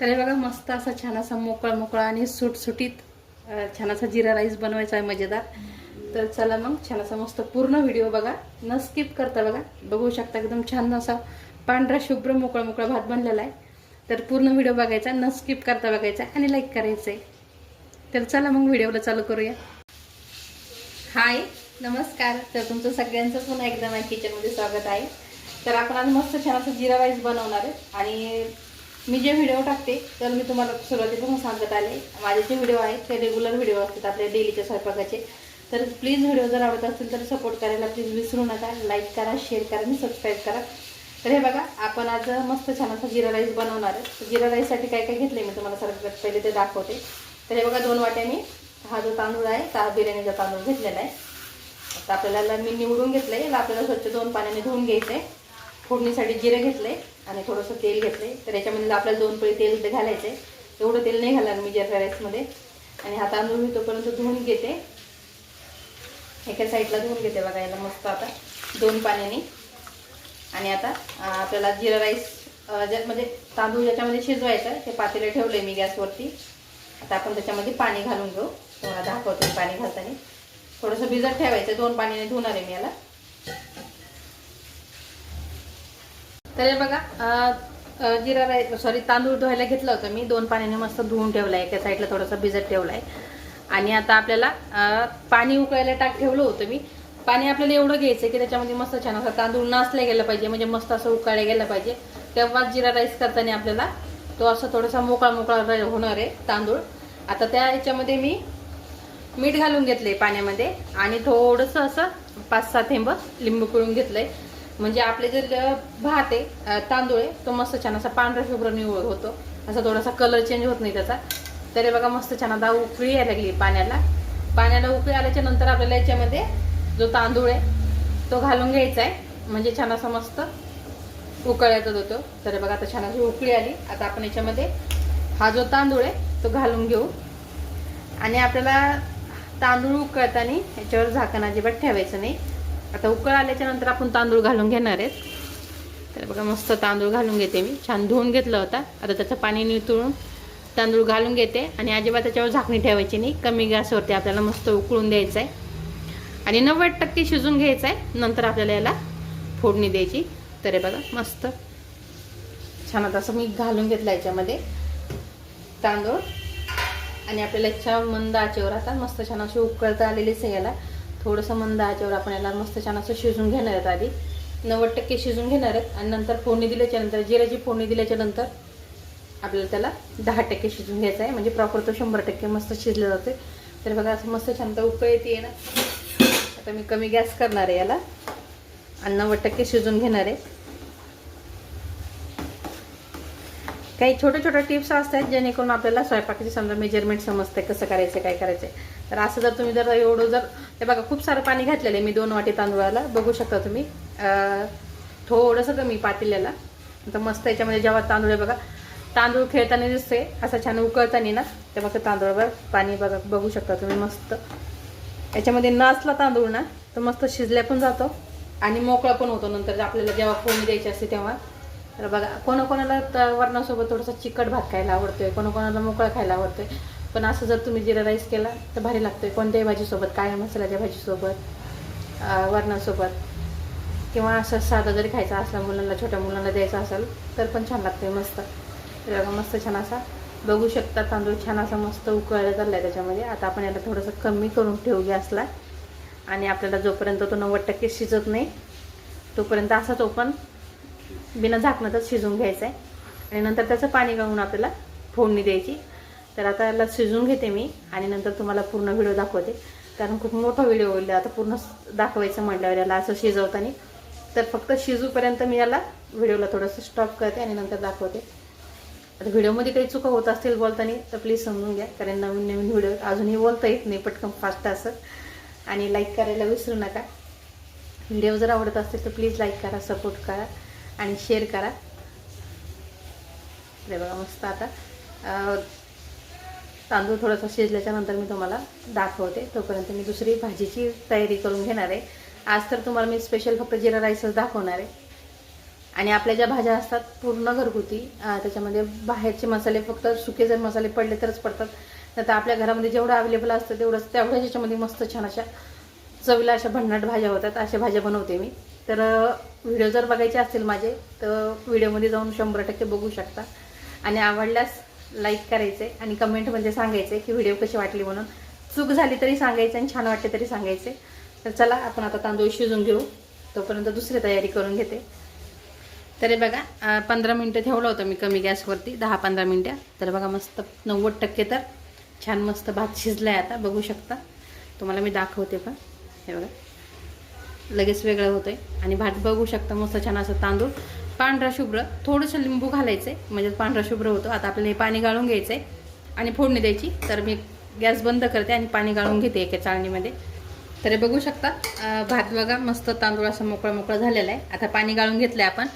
तर हे बघा मस्त असा छान असा मोकळा मोकळा आणि सुटसुटीत छान असा जिरा राईस बनवायचा आहे मजेदार. तर चला मग छान असा मस्त पूर्ण व्हिडिओ बघा. न स्किप करता बघा बघू शकता एकदम छान असा पांढरा शुभ्र मोकळा मोकळा भात बनलेला आहे. तर पूर्ण व्हिडिओ बघायचा न स्किप करता बघायचा आणि लाईक करायचं आहे तर चला मग व्हिडिओला चालू करूया. हाय नमस्कार. तर तुमचं सगळ्यांचं पुन्हा एकदा माझ्या किचनमध्ये स्वागत आहे. तर आपण आज मस्त छान असं जिरा राईस बनवणार आहे. आणि मी जे व्हिडिओ टाकते तर मी तुम्हाला सुरुवातीपासून सांगत आले. माझे जे व्हिडिओ आहेत ते रेग्युलर व्हिडिओ असतात आपल्या डेलीच्या स्वयंपाकाचे. तर प्लीज व्हिडिओ जर आवडत असतील तर सपोर्ट करायला प्लीज विसरू नका. लाईक करा शेअर करा आणि सबस्क्राईब करा. तर हे बघा आपण आज मस्त छान असं जिरा राईस बनवणार आहे. तर जिरा राईससाठी काय काय घेतलं मी तुम्हाला सर्वात पहिले ते दाखवते. तर हे बघा दोन वाट्याने हा जो तांदूळ आहे हा बिर्याणीचा तांदूळ घेतलेला आहे. आता आपल्याला मी निवडून घेतलं याला आपल्याला स्वच्छ दोन पाण्याने धुवून घ्यायचंय. फोडणीसाठी जिरे घेतले आणि थोडंसं तेल घेतले तर याच्यामध्ये आपल्याला दोन पळी तेल घालायचंय. एवढं तेल नाही घालणार मी जिरा राईसमध्ये. आणि हा तांदूळ मी तोपर्यंत धुवून घेते. एका साईडला धुवून घेते बघा याला मस्त आता. दोन पाण्याने. आणि आता आपल्याला जिरा राईस ज्या म्हणजे तांदूळ ज्याच्यामध्ये शिजवायचं ते पातेलं आहे मी गॅसवरती. आता आपण त्याच्यामध्ये पाणी घालून घेऊ. तुम्हाला दाखवतो पाणी घालताना. थोडंसं भिजत ठेवायचं दोन पाण्याने धुणार आहे मी याला. तर हे बघा जिरा राईस सॉरी तांदूळ धुवायला घेतलं होतं मी. दोन पाण्याने मस्त धुवून आहे एका साईडला थोडंसं भिजत ठेवलाय. आणि आता आपल्याला पाणी उकळायला टाक ठेवलं होतं मी. पाणी आपल्याला एवढं घ्यायचं की त्याच्यामध्ये मस्त छान असं तांदूळ नाचला गेला पाहिजे. म्हणजे मस्त असं उकळल्या गेला पाहिजे. तेव्हाच जिरा राईस करताना आपल्याला तो असं थोडासा मोकळा मोकळा होणार आहे तांदूळ. आता त्या ह्याच्यामध्ये मी मीठ घालून घेतले पाण्यामध्ये. आणि थोडंसं असं पाच सहा थेंब लिंबू पिळून घेतलंय. म्हणजे आपले जे भात आहे तांदूळ आहे तो मस्त छान असा पांढरा शुभ्र निवळ होतो. असा थोडासा कलर चेंज होत नाही त्याचा. तरी बघा मस्त छान आता उकळी यायला लागली पाण्याला. पाण्याला उकळी आल्याच्यानंतर आपल्याला याच्यामध्ये जो तांदूळ आहे तो घालून घ्यायचा आहे. म्हणजे छान असा मस्त उकळ्यातच होतो तर बघा आता छान अशी उकळी आली. आता आपण याच्यामध्ये हा जो तांदूळ आहे तो घालून घेऊ. आणि आपल्याला तांदूळ उकळताना याच्यावर झाकण अजिबात ठेवायचं नाही. आता उकळ आल्याच्यानंतर आपण तांदूळ घालून घेणार आहेत. तर बघा मस्त तांदूळ घालून घेते मी. छान धुवून घेतला होता. आता त्याचं पाणी नितळून तांदूळ घालून घेते. आणि अजिबात त्याच्यावर झाकणी ठेवायची नाही. कमी गॅसवरती आपल्याला मस्त उकळून द्यायचं आहे आणि नव्वद टक्के शिजून घ्यायचं आहे नंतर आपल्याला याला फोडणी द्यायची. तर बघा मस्त. छान आता असं मी घालून घेतलं याच्यामध्ये तांदूळ. आणि आपल्याला याच्या मंद आचेवर आता मस्त छान अशी उकळता आलेलीच आहे याला. थोडंसं मंद आचेवर आपण याला मस्त छान असं शिजून घेणार आहेत आधी. नव्वद टक्के शिजून घेणार आहेत. आणि नंतर फोडणी दिल्याच्या नंतर जिऱ्याची फोडणी दिल्याच्या नंतर आपल्याला त्याला दहा टक्के शिजून घ्यायचं आहे. म्हणजे प्रॉपर तो शंभर टक्के मस्त शिजलं जाते तर बघा असं मस्त छान तर उकळ येते ना. आता मी कमी गॅस करणार आहे याला. आणि नव्वद टक्के शिजून घेणार आहे. काही छोटे छोटे टिप्स असतात जेणेकरून आपल्याला स्वयंपाकाची समजा मेजरमेंट समजते कसं करायचं काय करायचं तर असं जर तुम्ही जर एवढं जर ते बघा खूप सारं पाणी घातलेलं आहे मी दोन वाटी तांदूळाला. बघू शकता तुम्ही. थोडंसं कमी पातेल्याला. तर मस्त याच्यामध्ये जेव्हा तांदूळ आहे बघा तांदूळ खेळताना दिसते असं छान उकळताना ना ते मग तांदूळावर पाणी बघा बघू शकता तुम्ही मस्त. याच्यामध्ये नाचला तांदूळ ना तर मस्त शिजल्या पण जातो आणि मोकळा पण होतो नंतर. आपल्याला जेव्हा फोडणी द्यायची असते तेव्हा. तर बघा कोणाकोणाला वरणासोबत थोडासा चिकट भात खायला आवडतोय कोणाकोणाला मोकळा खायला आवडतोय. पण असं जर तुम्ही जिरा राईस केला तर भारी लागतोय. कोणत्याही भाजीसोबत काळ्या मसाल्याच्या भाजीसोबत वरणासोबत किंवा असं साधं जरी खायचं असला मुलांना छोट्या मुलांना द्यायचं असेल तर पण छान लागतंय मस्त. बघा मस्त छान असा बघू शकता तांदूळ छान असा मस्त उकळला चालला आहे त्याच्यामध्ये. आता आपण याला थोडंसं कमी करून ठेवू गॅसला. आणि आपल्याला जोपर्यंत तो नव्वद टक्के शिजत नाही तोपर्यंत असाच ओपन. बिना झाकणातच शिजून घ्यायचं आहे आणि नंतर त्याचं पाणी गाळून आपल्याला फोडणी द्यायची. तर आता याला शिजून घेते मी आणि नंतर तुम्हाला पूर्ण व्हिडिओ दाखवते. कारण खूप मोठा व्हिडिओ होईल आता पूर्ण दाखवायचं म्हटल्यावर याला असं शिजवताना. तर फक्त शिजूपर्यंत मी याला व्हिडिओला थोडंसं स्टॉप करते आणि नंतर दाखवते. आता व्हिडिओमध्ये काही चुका होत असतील बोलताना तर प्लीज समजून घ्या. कारण नवीन नवीन व्हिडिओ अजूनही बोलता येत नाही पटकन फास्ट असं. आणि लाईक करायला विसरू नका. व्हिडिओ जर आवडत असतील तर प्लीज लाईक करा सपोर्ट करा आणि शेअर करा. हे बघा मस्त आता. तांदूळ थोडासा शिजल्याच्या नंतर मी तुम्हाला दाखवते. तोपर्यंत मी दुसरी भाजीची तयारी करून घेणार आहे. आज तर तुम्हाला मी स्पेशल फक्त जिरा राईसच दाखवणार आहे. आणि आपल्या ज्या भाज्या असतात पूर्ण घरगुती त्याच्यामध्ये बाहेरचे मसाले फक्त सुके जर मसाले पडले तरच पडतात. नाही तर आपल्या घरामध्ये जेवढं अवेलेबल असतं तेवढंच तेवढ्याच याच्यामध्ये मस्त छान अशा चवीला अशा भन्नाट भाज्या होतात. अशा भाज्या बनवते मी. तर व्हिडिओ जर बघायचे असतील माझे तर व्हिडिओमध्ये जाऊन शंभर टक्के बघू शकता. आणि आवडल्यास लाईक करायचे आणि कमेंटमध्ये सांगायचे की व्हिडिओ कशी वाटली म्हणून. चूक झाली तरी सांगायचे आणि छान वाटले तरी सांगायचे. तर चला आपण आता तांदूळ शिजून घेऊ. तोपर्यंत दुसरी तयारी करून घेते. तरी बघा पंधरा मिनटं ठेवलं होतं मी कमी गॅसवरती दहा पंधरा मिनटं. तर बघा मस्त नव्वद टक्के तर छान मस्त भात शिजला आहे आता बघू शकता. तुम्हाला मी दाखवते पण. हे बघा लगेच वेगळं होतंय. आणि भात बघू शकता मस्त छान असं तांदूळ. पांढरा शुभ्र थोडंसं लिंबू घालायचं आहे म्हणजे पांढरा शुभ्र होतो. आता आपल्याला हे पाणी गाळून घ्यायचं आहे आणि फोडणी द्यायची. तर मी गॅस बंद करते आणि पाणी गाळून घेते एका चाळणीमध्ये. तर हे बघू शकता भात बघा मस्त तांदूळ असं मोकळा मोकळा झालेला आहे. आता पाणी गाळून घेतलं आहे आपण.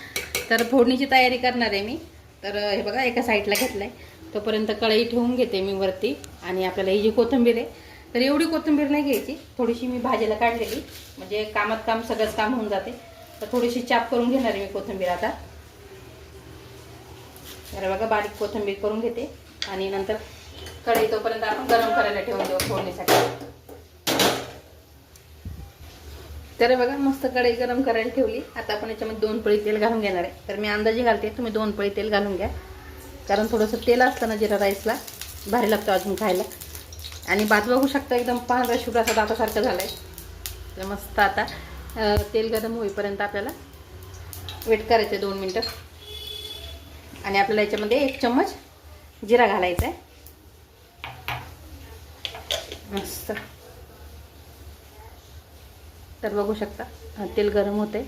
तर फोडणीची तयारी करणार आहे मी. तर हे बघा एका साईडला घेतलं आहे तोपर्यंत कढई ठेवून घेते मी वरती आणि आपल्याला ही जी कोथिंबीर आहे तर एवढी कोथिंबीर नाही घ्यायची. थोडीशी मी भाजीला काढलेली. म्हणजे कामात काम सगळंच काम होऊन जाते. तर थोडीशी चाप करून घेणार आहे मी कोथिंबीर आता. तर बघा बारीक कोथिंबीर करून घेते. आणि नंतर कढई तोपर्यंत आपण गरम करायला ठेवून देऊ फोडणीसाठी. तर बघा मस्त कढई गरम करायला ठेवली. आता आपण याच्यामध्ये दोन पळी तेल घालून घेणार आहे. तर मी अंदाजे घालते तुम्ही दोन पळी तेल घालून घ्या. कारण थोडंसं तेल असतं ना जिरा राईसला भारी लागतं अजून खायला. आणि भात बघू शकता एकदम पांढरा शुभ्राचा दातासारखं झालं आहे तर मस्त आता तेल गरम होईपर्यंत आपल्याला वेट करायचं दोन मिनटं. आणि आपल्याला याच्यामध्ये एक चम्मच जिरा घालायचा आहे मस्त. तर बघू शकता तेल गरम होते.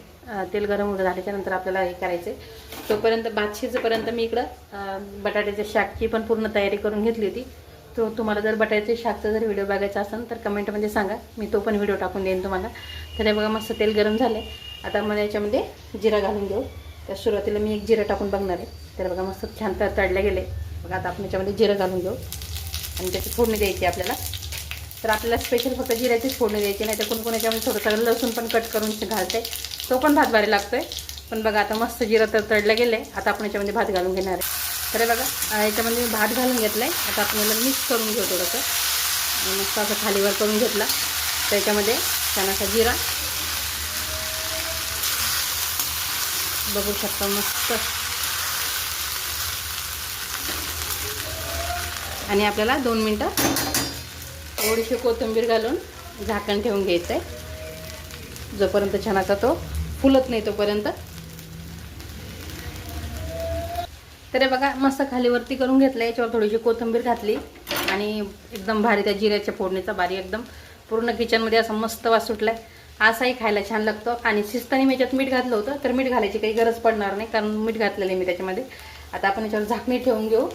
तेल गरम होतं झाल्याच्यानंतर आपल्याला हे करायचं आहे तोपर्यंत भात शिजेपर्यंत मी इकडं बटाट्याच्या शाकची पण पूर्ण तयारी करून घेतली होती. तो तुम्हाला जर बटायचे शाकचा जर व्हिडिओ बघायचा असेल तर कमेंटमध्ये सांगा. मी तो पण व्हिडिओ टाकून देईन तुम्हाला. तर हे बघा मस्त तेल गरम झाले आता मला याच्यामध्ये जिरा घालून देऊ तर सुरुवातीला मी एक जिरा टाकून बघणार आहे. तर बघा मस्त छान तर तळले गेले बघा आता आपण याच्यामध्ये जिरं घालून देऊ आणि त्याची फोडणी द्यायची आपल्याला. तर आपल्याला स्पेशल फक्त जिऱ्याचीच फोडणी द्यायची नाही तर कोण कोण याच्यामध्ये थोडंसं लसूण पण कट करून घालते. तो पण भात भारी लागतोय. पण बघा आता मस्त जिरं तर तळलं आहे आता आपण याच्यामध्ये भात घालून घेणार आहे. तर बघा याच्यामध्ये मी भात घालून घेतला आहे आता आपण याला मिक्स करून घेऊ थोडंसं. मस्त असं खालीवर करून घेतला. त्याच्यामध्ये छान असा जिरा. बघू शकता मस्त. आणि आपल्याला दोन मिनटं थोडीशी कोथिंबीर घालून झाकण ठेवून घ्यायचं आहे जोपर्यंत छान असा तो फुलत नाही तोपर्यंत. तर हे बघा मस्त खालीवरती करून घेतलं याच्यावर थोडीशी कोथिंबीर घातली आणि एकदम भारी त्या जिऱ्याच्या फोडणीचा भारी एकदम. पूर्ण किचनमध्ये असं मस्त वास सुटलाय. असाही खायला छान लागतो. आणि शिस्तानी मी याच्यात मीठ घातलं होतं तर मीठ घालायची काही गरज पडणार नाही कारण मीठ घातलेलं आहे मी त्याच्यामध्ये. आता आपण याच्यावर झाकणी ठेवून घेऊ.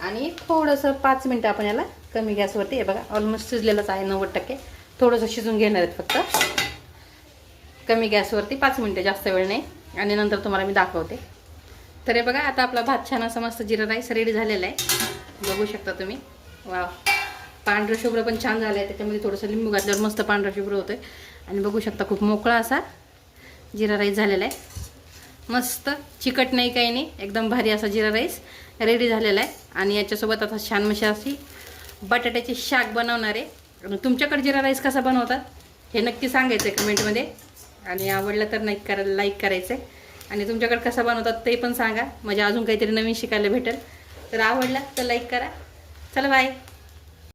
आणि थोडंसं पाच मिनटं आपण याला कमी गॅसवरती हे बघा ऑलमोस्ट शिजलेलंच आहे नव्वद टक्के. थोडंसं शिजून घेणार आहेत फक्त. कमी गॅसवरती पाच मिनटं जास्त वेळ नाही. आणि नंतर तुम्हाला मी दाखवते. तर हे बघा आता आपला भात छान असा मस्त जिरा राईस रेडी झालेला आहे. बघू शकता तुम्ही. वा पांढरं शुभ्र पण छान झालं आहे त्याच्यामध्ये थोडंसं लिंबू घातल्यावर मस्त पांढरं शुभ्र होतं आणि बघू शकता खूप मोकळा असा जिरा राईस झालेला आहे. मस्त चिकट नाही काही नाही एकदम भारी असा जिरा राईस रेडी झालेला आहे. आणि याच्यासोबत आता छान मशी अशी बटाट्याची शाक बनवणार आहे. आणि तुमच्याकडे जिरा राईस कसा बनवतात हे नक्की सांगायचं आहे कमेंटमध्ये आणि आवडलं तर नाही करायला लाईक करायचं आहे आणि तुमच्याकडे कसा बनवतात ते पण सांगा. म्हणजे अजून काहीतरी नवीन शिकायला भेटेल. तर आवडलं तर लाईक करा. चला बाय